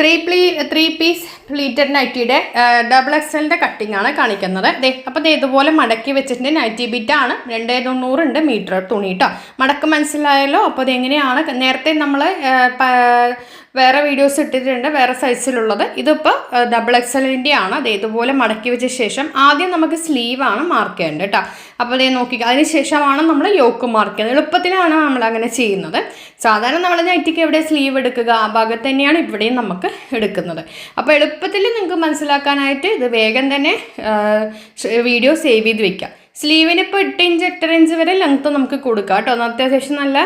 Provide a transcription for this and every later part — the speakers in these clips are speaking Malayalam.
ത്രീ പ്ലീ ത്രീ പീസ് പ്ലീറ്റഡ് നൈറ്റിയുടെ ഡബിൾ എക്സലിന്റെ എല്ലിന്റെ ആണ് കാണിക്കുന്നത്. ദേ അപ്പോൾ ദേ ഇതുപോലെ മടക്കി വെച്ചിട്ടുണ്ട്. നൈറ്റി ബിറ്റാണ് രണ്ടേ തൊണ്ണൂറുണ്ട് മീറ്റർ തുണി കേട്ടോ മടക്ക് മനസ്സിലായല്ലോ? അപ്പോൾ ഇത് എങ്ങനെയാണ്? നേരത്തെ നമ്മൾ വേറെ വീഡിയോസ് ഇട്ടിട്ടുണ്ട് വേറെ സൈസിലുള്ളത് ഇതിപ്പോൾ ഡബിൾ എക്സലിന്റെ ആണ് അത് ഇതുപോലെ മടക്കി വെച്ച ശേഷം ആദ്യം നമുക്ക് സ്ലീവാണ് മാർക്ക് ചെയ്യേണ്ടത് കേട്ടോ. അപ്പോൾ അതേ നോക്കി അതിന് ശേഷമാണ് നമ്മൾ യോക്ക് മാർക്ക് ചെയ്യുന്നത്. എളുപ്പത്തിലാണ് നമ്മൾ അങ്ങനെ ചെയ്യുന്നത്. സാധാരണ നമ്മൾ നൈറ്റിക്ക് എവിടെ സ്ലീവ് എടുക്കുക? ആ ഭാഗത്ത് തന്നെയാണ് ഇവിടെയും നമുക്ക് എടുക്കുന്നത്. അപ്പോൾ എളുപ്പത്തിൽ നിങ്ങൾക്ക് മനസ്സിലാക്കാനായിട്ട് ഇത് വേഗം തന്നെ വീഡിയോ സേവ് ചെയ്ത് വെക്കാം. സ്ലീവിന് ഇപ്പോൾ എട്ട് ഇഞ്ച് എട്ടര ഇഞ്ച് വരെ ലെങ്ത്ത് നമുക്ക് കൊടുക്കാം കേട്ടോ. അത്യാവശ്യം നല്ല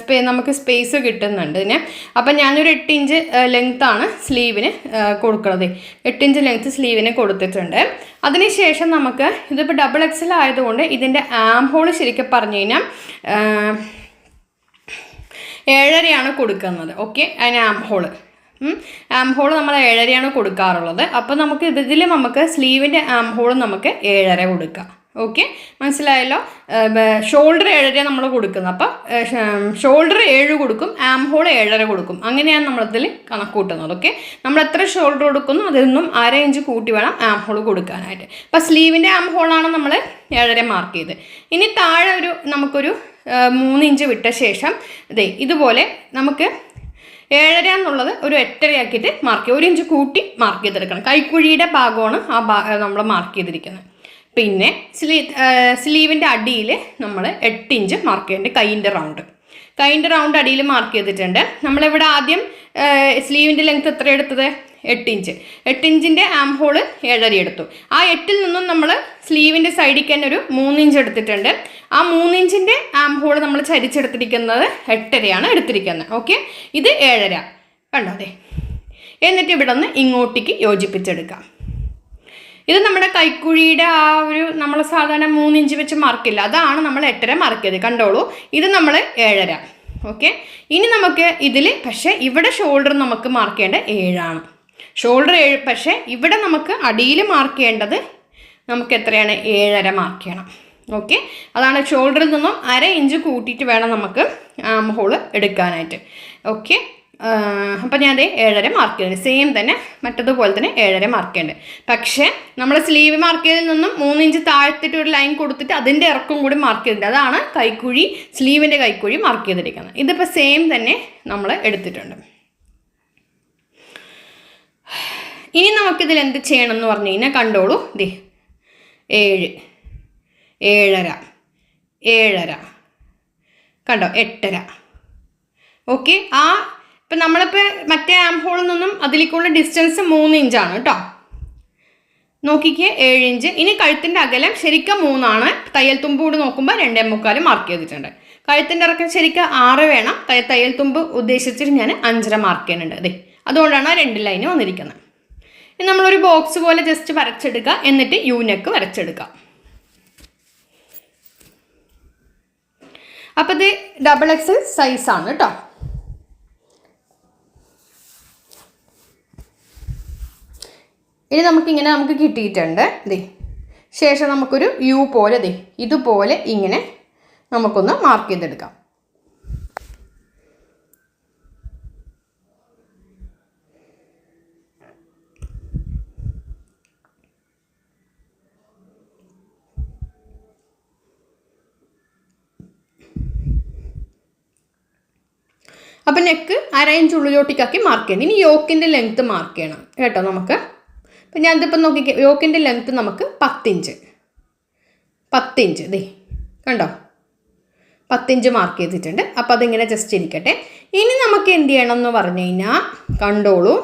സ്പേ നമുക്ക് സ്പേസ് കിട്ടുന്നുണ്ട് ഇതിന്. അപ്പം ഞാനൊരു എട്ട് ഇഞ്ച് ലെങ്ത്താണ് സ്ലീവിന് കൊടുക്കുന്നത് എട്ട് ഇഞ്ച് ലെങ്ത്ത് സ്ലീവിന് കൊടുത്തിട്ടുണ്ട്. അതിനുശേഷം നമുക്ക് ഇതിപ്പോൾ ഡബിൾ എക്സൽ ആയതുകൊണ്ട് ഇതിന്റെ ആം ഹോൾ ശരിക്കും പറഞ്ഞു കഴിഞ്ഞാൽ ഏഴരയാണ് കൊടുക്കുന്നത്. ഓക്കെ അതിന് ആം ഹോൾ ആം ഹോൾ നമ്മൾ ഏഴരയാണ് കൊടുക്കാറുള്ളത്. അപ്പോൾ നമുക്ക് ഇതിൽ നമുക്ക് സ്ലീവിന്റെ ആം ഹോൾ നമുക്ക് ഏഴര കൊടുക്കാം. ഓക്കെ മനസ്സിലായല്ലോ? ഷോൾഡർ ഏഴര നമ്മൾ കൊടുക്കുന്നത്. അപ്പം ഷോൾഡർ ഏഴ് കൊടുക്കും ആം ഹോൾ ഏഴര കൊടുക്കും. അങ്ങനെയാണ് നമ്മളതിൽ കണക്ക് കൂട്ടുന്നത് ഓക്കെ നമ്മൾ എത്ര ഷോൾഡർ കൊടുക്കുന്നു അതിൽ നിന്നും അര ഇഞ്ച് കൂട്ടി വേണം ആം ഹോൾ കൊടുക്കാനായിട്ട്. അപ്പം സ്ലീവിന്റെ ആം ഹോളാണ് നമ്മൾ ഏഴര മാർക്ക് ചെയ്ത് ഇനി താഴെ ഒരു നമുക്കൊരു മൂന്ന് ഇഞ്ച് വിട്ട ശേഷം ഇതേ ഇതുപോലെ നമുക്ക് ഏഴര എന്നുള്ളത് ഒരു എട്ടരയാക്കിയിട്ട് മാർക്ക് ചെയ്യും ഒരു ഇഞ്ച് കൂട്ടി മാർക്ക് ചെയ്തെടുക്കണം. കൈക്കുഴിയുടെ ഭാഗമാണ് ആ ഭാഗം നമ്മൾ മാർക്ക് ചെയ്തിരിക്കുന്നത്. പിന്നെ സ്ലീ സ്ലീവിന്റെ അടിയിൽ നമ്മൾ എട്ട് ഇഞ്ച് മാർക്ക് ചെയ്യേണ്ടത് കൈയിന്റെ റൗണ്ട് കൈയിന്റെ റൗണ്ട് അടിയിൽ മാർക്ക് ചെയ്തിട്ടുണ്ട്. നമ്മളിവിടെ ആദ്യം സ്ലീവിന്റെ ലെങ്ത് എത്ര എടുത്തത്? എട്ട് ഇഞ്ച്. എട്ട് ഇഞ്ചിന്റെ ആം ഹോൾ ഏഴര എടുത്തു. ആ എട്ടിൽ നിന്നും നമ്മൾ സ്ലീവിന്റെ സൈഡിലേക്ക് തന്നെ ഒരു മൂന്നിഞ്ച് എടുത്തിട്ടുണ്ട്. ആ മൂന്നിഞ്ചിന്റെ ആം ഹോൾ നമ്മൾ ചരിച്ചെടുത്തിരിക്കുന്നത് എട്ടരയാണ് എടുത്തിരിക്കുന്നത്. ഓക്കെ ഇത് ഏഴര. കണ്ടോ? അതെ. എന്നിട്ട് ഇവിടെ ഒന്ന് ഇങ്ങോട്ടേക്ക് യോജിപ്പിച്ചെടുക്കാം. ഇത് നമ്മുടെ കൈക്കുഴിയുടെ ആ ഒരു നമ്മൾ സാധാരണ മൂന്നിഞ്ച് വെച്ച് മാർക്കില്ല അതാണ് നമ്മൾ എട്ടര മാർക്ക് ചെയ്ത് കണ്ടോളൂ. ഇത് നമ്മൾ ഏഴര. ഓക്കെ ഇനി നമുക്ക് ഇതിൽ പക്ഷേ ഇവിടെ ഷോൾഡർ നമുക്ക് മാർക്ക് ചെയ്യേണ്ടത് ഏഴാണ്. ഷോൾഡർ ഏഴ് പക്ഷേ ഇവിടെ നമുക്ക് അടിയിൽ മാർക്ക് ചെയ്യേണ്ടത് നമുക്ക് എത്രയാണ്? ഏഴര മാർക്ക് ചെയ്യണം. ഓക്കെ അതാണ് ഷോൾഡറിൽ നിന്നും അര ഇഞ്ച് കൂട്ടിയിട്ട് വേണം നമുക്ക് ആം ഹോൾ എടുക്കാനായിട്ട്. ഓക്കെ അപ്പം ഞാൻ അതേ ഏഴര മാർക്ക് ചെയ്യുന്നുണ്ട് സെയിം തന്നെ മറ്റതുപോലെ തന്നെ ഏഴര മാർക്ക് ചെയ്യുന്നുണ്ട് പക്ഷേ നമ്മൾ സ്ലീവ് മാർക്ക് ചെയ്തതിൽ നിന്നും മൂന്ന് ഇഞ്ച് താഴ്ത്തിട്ട് ഒരു ലൈൻ കൊടുത്തിട്ട് അതിന്റെ ഇറക്കം കൂടി മാർക്ക് ചെയ്തിട്ടുണ്ട്. അതാണ് കൈക്കുഴി സ്ലീവിന്റെ കൈക്കുഴി മാർക്ക് ചെയ്തിരിക്കുന്നത്. ഇതിപ്പോൾ സെയിം തന്നെ നമ്മൾ എടുത്തിട്ടുണ്ട്. ഇനി നമുക്കിതിൽ എന്ത് ചെയ്യണം എന്ന് പറഞ്ഞു കഴിഞ്ഞാൽ കണ്ടോളൂ. ദേ ഏഴ് ഏഴര ഏഴര കണ്ടോ എട്ടര. ഓക്കെ ആ ഇപ്പം നമ്മളിപ്പോൾ മറ്റേ ആം ഹോളിൽ നിന്നും അതിലേക്കുള്ള ഡിസ്റ്റൻസ് മൂന്ന് ഇഞ്ചാണ് കേട്ടോ. നോക്കിക്കേ ഏഴ് ഇഞ്ച് ഇനി കഴുത്തിന്റെ അകലം ശരിക്കും മൂന്നാണ്. തയ്യൽ തുമ്പ് കൂടി നോക്കുമ്പോൾ രണ്ടേ മുക്കാൽ മാർക്ക് ചെയ്തിട്ടുണ്ട്. കഴുത്തിന്റെ ഇറക്കം ശരിക്കും ആറ് വേണം. തയ്യൽ തുമ്പ് ഉദ്ദേശിച്ചിട്ട് ഞാൻ അഞ്ചര മാർക്ക് ചെയ്യുന്നുണ്ട്. അതെ അതുകൊണ്ടാണ് രണ്ട് ലൈന് വന്നിരിക്കുന്നത്. ഇനി നമ്മളൊരു ബോക്സ് പോലെ ജസ്റ്റ് വരച്ചെടുക്കുക. എന്നിട്ട് യൂനെക്ക് വരച്ചെടുക്കുക. അപ്പോൾ ഇത് ഡബിൾ എക്സൽ സൈസാണ് കേട്ടോ. ഇനി നമുക്കിങ്ങനെ നമുക്ക് കിട്ടിയിട്ടുണ്ട്. ദേ ശേഷം നമുക്കൊരു യു പോലെ ദേ ഇതുപോലെ ഇങ്ങനെ നമുക്കൊന്ന് മാർക്ക് ചെയ്തെടുക്കാം. അപ്പം നെക്ക് അര ഇഞ്ച് ഉള്ളിലോട്ടേക്കാക്കി മാർക്ക് ചെയ്യണം. ഇനി യോക്കിന്റെ ലെങ്ത്ത് മാർക്ക് ചെയ്യണം. കേട്ടോ നമുക്ക്? അപ്പം ഞാനിതിപ്പം നോക്കി യോക്കിന്റെ ലെങ്ത്ത് നമുക്ക് പത്തിഞ്ച്. പത്തിഞ്ച് ദേ കണ്ടോ? പത്തിഞ്ച് മാർക്ക് ചെയ്തിട്ടുണ്ട്. അപ്പം അതിങ്ങനെ ജസ്റ്റ് ഇരിക്കട്ടെ. ഇനി നമുക്ക് എന്ത് ചെയ്യണം എന്ന് പറഞ്ഞു കഴിഞ്ഞാൽ കണ്ടോളൂ.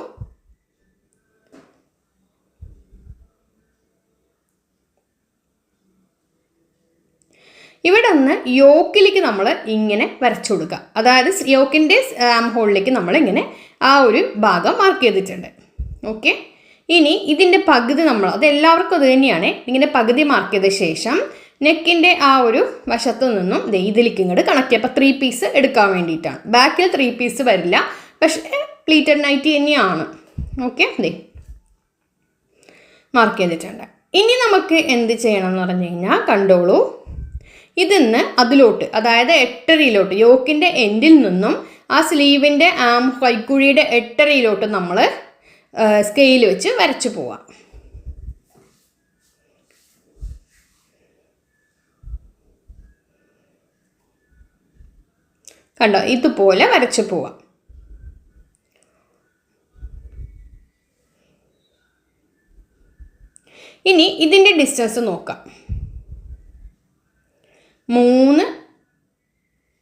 ഇവിടെ നിന്ന് യോക്കിലേക്ക് നമ്മൾ ഇങ്ങനെ വരച്ചു കൊടുക്കുക. അതായത് യോക്കിന്റെ ആം ഹോളിലേക്ക് നമ്മൾ ഇങ്ങനെ ആ ഒരു ഭാഗം മാർക്ക് ചെയ്തിട്ടുണ്ട്. ഓക്കെ ഇനി ഇതിന്റെ പകുതി നമ്മൾ അത് എല്ലാവർക്കും അത് തന്നെയാണ് ഇങ്ങനെ പകുതി മാർക്ക് ചെയ്ത ശേഷം നെക്കിന്റെ ആ ഒരു വശത്തു നിന്നും ഇതിലേക്ക് ഇങ്ങോട്ട് കണക്ട് ചെയ്യുക. അപ്പോൾ ത്രീ പീസ് എടുക്കാൻ വേണ്ടിയിട്ടാണ്. ബാക്കിൽ ത്രീ പീസ് വരില്ല. പക്ഷേ പ്ലീറ്റഡ് നൈറ്റി തന്നെയാണ്. ഓക്കെ ദേ മാർക്ക് ചെയ്തിട്ടുണ്ട്. ഇനി നമുക്ക് എന്ത് ചെയ്യണം എന്ന് പറഞ്ഞു കഴിഞ്ഞാൽ കണ്ടോളൂ. ഇതിന്ന് അതിലോട്ട് അതായത് എട്ടരയിലോട്ട് യോക്കിന്റെ എൻഡിൽ നിന്നും ആ സ്ലീവിന്റെ ആം കൈക്കുഴിയുടെ എട്ടരയിലോട്ട് നമ്മൾ സ്കെയിൽ വെച്ച് വരച്ചു പോവാം. കണ്ടോ? ഇതുപോലെ വരച്ചു പോവാം. ഇനി ഇതിന്റെ ഡിസ്റ്റൻസ് നോക്കാം. മൂന്ന്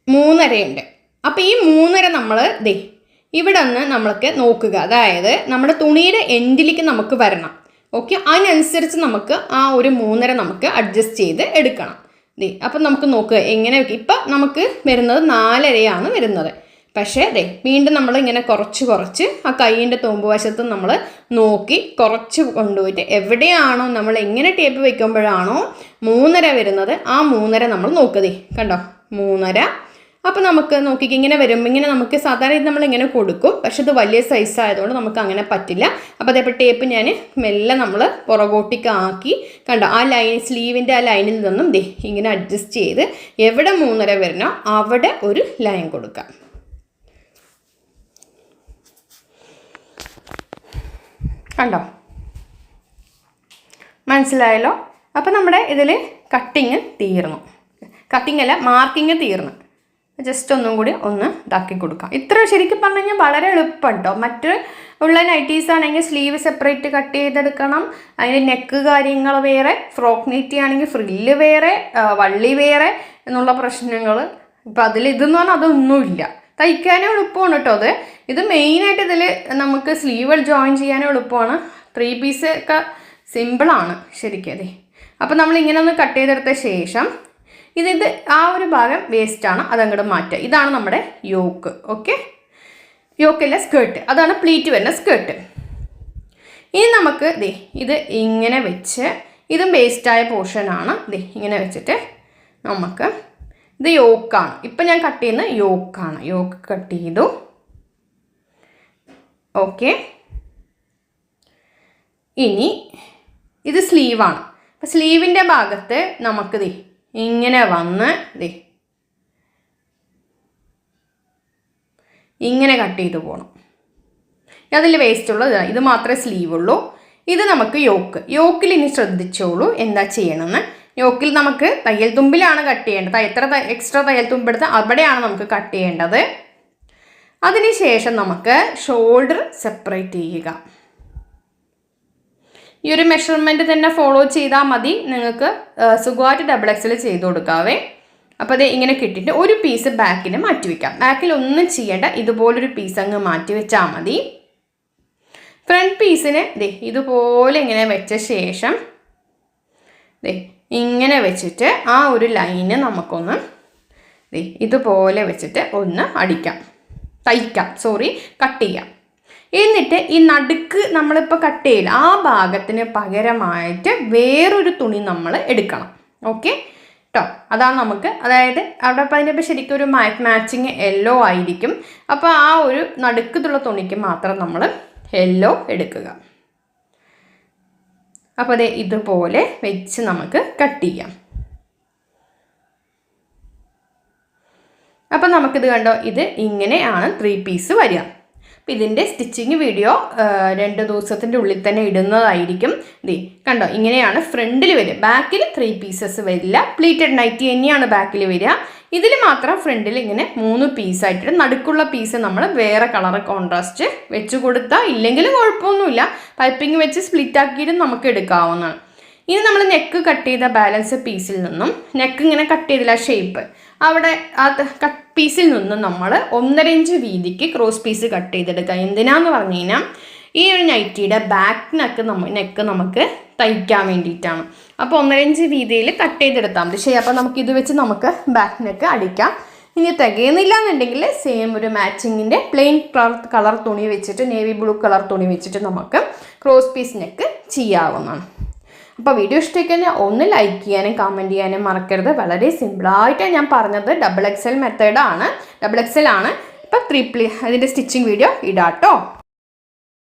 മൂന്നരയുണ്ട്. അപ്പോൾ ഈ മൂന്നര നമ്മൾ ദേ ഇവിടെ ഒന്ന് നമ്മൾക്ക് നോക്കുക. അതായത് നമ്മുടെ തുണിയുടെ എൻഡിലേക്ക് നമുക്ക് വരണം. ഓക്കെ അതിനനുസരിച്ച് നമുക്ക് ആ ഒരു മൂന്നര നമുക്ക് അഡ്ജസ്റ്റ് ചെയ്ത് എടുക്കണം. ദേ അപ്പം നമുക്ക് നോക്കുക എങ്ങനെ ഇപ്പം നമുക്ക് വരുന്നത് നാലരയാണ് വരുന്നത്. പക്ഷേ ദേ വീണ്ടും നമ്മൾ ഇങ്ങനെ കുറച്ച് കുറച്ച് ആ കൈയിന്റെ തോമ്പ് വശത്ത് നമ്മൾ നോക്കി കുറച്ച് കൊണ്ടുപോയിട്ട് എവിടെയാണോ നമ്മൾ എങ്ങനെ ടേപ്പ് വയ്ക്കുമ്പോഴാണോ മൂന്നര വരുന്നത് ആ മൂന്നര നമ്മൾ നോക്കുക കണ്ടോ? മൂന്നര അപ്പോൾ നമുക്ക് നോക്കിക്ക് ഇങ്ങനെ വരും. ഇങ്ങനെ നമുക്ക് സാധാരണ ഇത് നമ്മൾ ഇങ്ങനെ കൊടുക്കും. പക്ഷെ ഇത് വലിയ സൈസ് ആയതുകൊണ്ട് നമുക്ക് അങ്ങനെ പറ്റില്ല. അപ്പോൾ അതേപോലെ ടേപ്പ് ഞാൻ മെല്ലെ നമ്മൾ പുറകോട്ടേക്ക് ആക്കി കണ്ടോ ആ ലൈൻ സ്ലീവിന്റെ ആ ലൈനിൽ നിന്നും ദേ ഇങ്ങനെ അഡ്ജസ്റ്റ് ചെയ്ത് എവിടെ മൂന്നര വരണോ അവിടെ ഒരു ലൈൻ കൊടുക്കാം. കണ്ടോ? മനസ്സിലായല്ലോ? അപ്പോൾ നമ്മുടെ ഇതിൽ കട്ടിങ് തീർന്നു. കട്ടിങ് അല്ല മാർക്കിങ് തീർന്നു. ജസ്റ്റ് ഒന്നും കൂടി ഒന്ന് ഇതാക്കി കൊടുക്കാം. ഇത്ര ശരിക്കും പറഞ്ഞു കഴിഞ്ഞാൽ വളരെ എളുപ്പം കേട്ടോ മറ്റ് ഉള്ള നൈറ്റീസ് ആണെങ്കിൽ സ്ലീവ് സെപ്പറേറ്റ് കട്ട് ചെയ്തെടുക്കണം. അതിന് നെക്ക് കാര്യങ്ങൾ വേറെ ഫ്രോക്ക് നീറ്റി ആണെങ്കിൽ ഫ്രില്ല് വേറെ വള്ളി വേറെ എന്നുള്ള പ്രശ്നങ്ങൾ. ഇപ്പം അതിൽ ഇതെന്ന് പറഞ്ഞാൽ അതൊന്നുമില്ല. തയ്ക്കാനും എളുപ്പമാണ് കേട്ടോ അത്. ഇത് മെയിനായിട്ട് ഇതിൽ നമുക്ക് സ്ലീവ് ജോയിൻ ചെയ്യാനും എളുപ്പമാണ്. ത്രീ പീസ് ഒക്കെ സിമ്പിളാണ് ശരിക്കും അതെ അപ്പം നമ്മൾ ഇങ്ങനെ ഒന്ന് കട്ട് ചെയ്തെടുത്ത ശേഷം ഇതിത് ആ ഒരു ഭാഗം വേസ്റ്റാണ് അതങ്ങോട്ട് മാറ്റുക ഇതാണ് നമ്മുടെ യോക്ക് ഓക്കെ യോക്കല്ല സ്കേർട്ട് അതാണ് പ്ലീറ്റ് വരുന്ന സ്കേർട്ട് ഇനി നമുക്ക് ദേ ഇത് ഇങ്ങനെ വെച്ച് ഇതും വേസ്റ്റായ പോർഷനാണ് ദേ ഇങ്ങനെ വെച്ചിട്ട് നമുക്ക് ഇത് യോക്കാണ് ഇപ്പം ഞാൻ കട്ട് ചെയ്യുന്നത് യോക്കാണ് യോക്ക് കട്ട് ചെയ്തു. ഓക്കെ ഇനി ഇത് സ്ലീവാണ് അപ്പം സ്ലീവിന്റെ ഭാഗത്ത് ദേ ഇങ്ങനെ വന്ന് ദേ. ഇങ്ങനെ കട്ട് ചെയ്ത് പോകണം അതിൽ വേസ്റ്റ് ഉള്ളത് ഇത് മാത്രമേ സ്ലീവ് ഉള്ളൂ. ഇത് നമുക്ക് യോക്ക് യോക്കിൽ ഇനി ശ്രദ്ധിച്ചോളൂ എന്താ ചെയ്യണമെന്ന് യോക്കിൽ നമുക്ക് തയ്യൽ തുമ്പിലാണ് കട്ട് ചെയ്യേണ്ടത്. എത്ര എക്സ്ട്രാ തയ്യൽ തുമ്പെടുത്ത് അവിടെയാണ് നമുക്ക് കട്ട് ചെയ്യേണ്ടത്. അതിനുശേഷം നമുക്ക് ഷോൾഡർ സെപ്പറേറ്റ് ചെയ്യുക. ഈ ഒരു മെഷർമെന്റ് തന്നെ ഫോളോ ചെയ്താൽ മതി. നിങ്ങൾക്ക് സുഖമായിട്ട് ഡബിൾ എക്സൽ ചെയ്ത് കൊടുക്കാവേ. അപ്പോൾ അത് ഇങ്ങനെ കിട്ടിയിട്ട് ഒരു പീസ് ബാക്കിൽ മാറ്റി വെക്കാം. ബാക്കിൽ ഒന്നും ചെയ്യേണ്ട. ഇതുപോലൊരു പീസ് അങ്ങ് മാറ്റി വെച്ചാൽ മതി. ഫ്രണ്ട് പീസിന് ദേ ഇതുപോലെ ഇങ്ങനെ വെച്ച ശേഷം ദേ ഇങ്ങനെ വെച്ചിട്ട് ആ ഒരു ലൈന് നമുക്കൊന്ന് ദേ ഇതുപോലെ വെച്ചിട്ട് ഒന്ന് അടിക്കാം. തയ്ക്കാം. സോറി കട്ട് ചെയ്യാം. എന്നിട്ട് ഈ നടുക്ക് നമ്മളിപ്പോൾ കട്ട് ചെയ്യില്ല ആ ഭാഗത്തിന് പകരമായിട്ട് വേറൊരു തുണി നമ്മൾ എടുക്കണം. ഓക്കെ കേട്ടോ അതാണ് നമുക്ക് അതായത് അവിടെ അപ്പോൾ അതിന്റെ ഇപ്പോൾ ശരിക്കും ഒരു മാച്ചിങ് യെല്ലോ ആയിരിക്കും. അപ്പോൾ ആ ഒരു നടുക്കത്തുള്ള തുണിക്ക് മാത്രം നമ്മൾ യെല്ലോ എടുക്കുക. അപ്പോൾ അതെ ഇതുപോലെ വെച്ച് നമുക്ക് കട്ട് ചെയ്യാം. അപ്പം നമുക്കിത് കണ്ടോ ഇത് ഇങ്ങനെയാണ് ത്രീ പീസ് വരിക. അപ്പം ഇതിന്റെ സ്റ്റിച്ചിങ് വീഡിയോ രണ്ട് ദിവസത്തിന്റെ ഉള്ളിൽ തന്നെ ഇടുന്നതായിരിക്കും. ദേ കണ്ടോ? ഇങ്ങനെയാണ് ഫ്രണ്ടിൽ വരിക. ബാക്കിൽ ത്രീ പീസസ് വരില്ല. പ്ലീറ്റഡ് നൈറ്റി തന്നെയാണ് ബാക്കിൽ വരിക. ഇതിൽ മാത്രം ഫ്രണ്ടിൽ ഇങ്ങനെ മൂന്ന് പീസായിട്ട് നടുക്കുള്ള പീസ് നമ്മൾ വേറെ കളർ കോൺട്രാസ്റ്റ് വെച്ച് കൊടുത്താൽ ഇല്ലെങ്കിൽ കുഴപ്പമൊന്നുമില്ല. പൈപ്പിംഗ് വെച്ച് സ്പ്ലിറ്റ് ആക്കിയിട്ട് നമുക്ക് എടുക്കാവുന്നതാണ്. ഇനി നമ്മൾ നെക്ക് കട്ട് ചെയ്ത ബാലൻസ് പീസിൽ നിന്നും നെക്ക് ഇങ്ങനെ കട്ട് ചെയ്തില്ല ഷേപ്പ് അവിടെ ആ കട്ട് പീസിൽ നിന്ന് നമ്മൾ ഒന്നര ഇഞ്ച് വീതിക്ക് ക്രോസ് പീസ് കട്ട് ചെയ്തെടുക്കുക എന്തിനാന്ന് പറഞ്ഞു കഴിഞ്ഞാൽ ഈ ഒരു നൈറ്റിയുടെ ബാക്ക് നെക്ക് നമ്മ നെക്ക് നമുക്ക് തയ്ക്കാൻ വേണ്ടിയിട്ടാണ്. അപ്പോൾ ഒന്നര ഇഞ്ച് വീതിയിൽ കട്ട് ചെയ്തെടുത്താൽ മതി. ശരി അപ്പോൾ നമുക്ക് ഇത് വെച്ച് നമുക്ക് ബാക്ക് നെക്ക് അടിക്കാം. ഇനി തികയുന്നില്ല എന്നുണ്ടെങ്കിൽ സെയിം ഒരു മാച്ചിങ്ങിന്റെ പ്ലെയിൻ കളർ കളർ തുണി വെച്ചിട്ട് നേവി ബ്ലൂ കളർ തുണി വെച്ചിട്ട് നമുക്ക് ക്രോസ് പീസ് നെക്ക് ചെയ്യാവുന്നതാണ്. അപ്പോൾ വീഡിയോ ഇഷ്ടമായിക്കഴിഞ്ഞാൽ ഒന്ന് ലൈക്ക് ചെയ്യാനും കമന്റ് ചെയ്യാനും മറക്കരുത്. വളരെ സിമ്പിളായിട്ടാണ് ഞാൻ പറഞ്ഞത്. ഡബിൾ എക്സൽ മെത്തേഡാണ് ഡബിൾ എക്സൽ ആണ്. ഇപ്പോൾ ത്രീ പ്ലീ അതിന്റെ സ്റ്റിച്ചിങ് വീഡിയോ ഇടാട്ടോ.